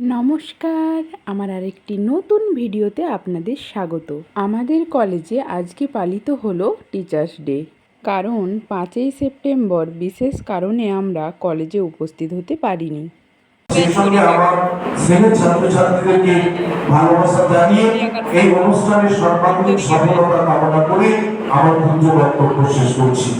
নমস্কার, আমার আরেকটি নতুন ভিডিওতে আপনাদের স্বাগত। আমাদের কলেজে আজকে পালিত হলো টিচার্স ডে কারণ পাঁচই সেপ্টেম্বর, বিশেষ কারণে আমরা কলেজে উপস্থিত হতে পারিনি। ছাত্রছাত্রীদেরকে ভালোবাসা জানিয়ে এই অনুষ্ঠানের সফলতা কামনা করে আমার বক্তব্য শেষ করছি।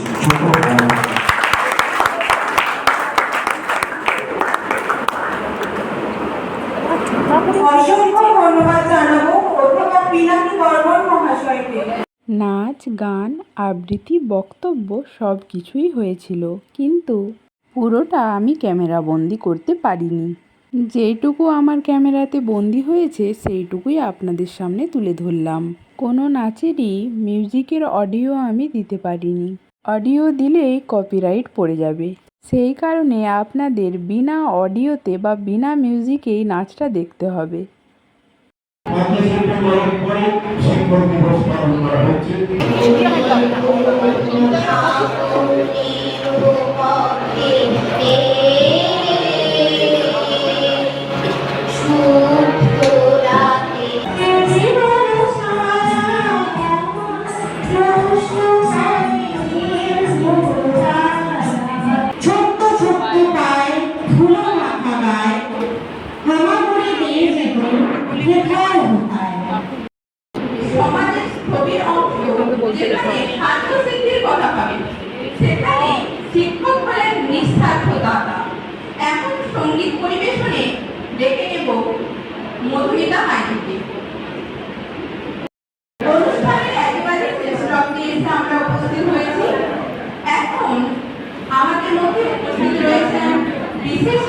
নাচ, গান, আবৃত্তি, বক্তব্য সব কিছুই হয়েছিল। কিন্তু পুরোটা আমি ক্যামেরা বন্দি করতে পারিনি। যেইটুকু আমার ক্যামেরাতে বন্দি হয়েছে, সেইটুকুই আপনাদের সামনে তুলে ধরলাম। কোনো নাচেরই মিউজিকের অডিও আমি দিতে পারিনি। অডিও দিলেই কপিরাইট পড়ে যাবে। সেই কারণে আপনাদের বিনা অডিওতে বা বিনা মিউজিকেই নাচটা দেখতে হবে। পাঁচই সেপ্টেম্বরের পরে শিক্ষক দিবস পালন করা হচ্ছে। সংগীত পরিবেশনে ডেকে নেব আমরা উপস্থিত হয়েছি। এখন আমাদের মধ্যে উপস্থিত রয়েছেন বিশেষ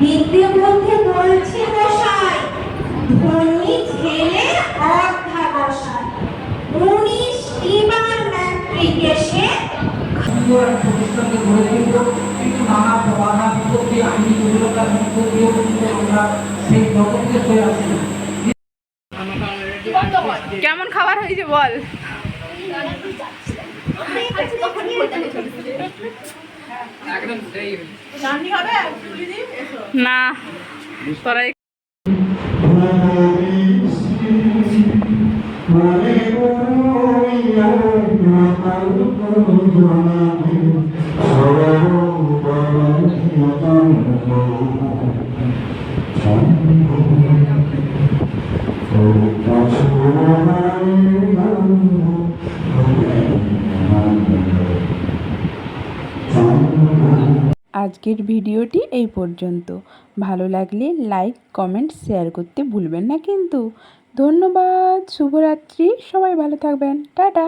বিদ্যে বলতে বলছি মশাই ধনী ছেলে অধ্যাবসায় উনিশটি বার ম্যাট্রিকে সে সুন্দর এক প্রতিষ্ঠানকে গড়ে তুলব কিন্তু নানা বাধা বিপত্তি আইনি জটিলতার মধ্য দিয়েও কিন্তু আমরা সেই জগৎকে হয়ে আসি কেমন খাবার হয়েছে বল? না। তোরাই আজকের ভিডিওটি এই পর্যন্ত। ভালো লাগলে লাইক কমেন্ট শেয়ার করতে ভুলবেন না কিন্তু। ধন্যবাদ শুভরাত্রি সবাই ভালো থাকবেন টাটা।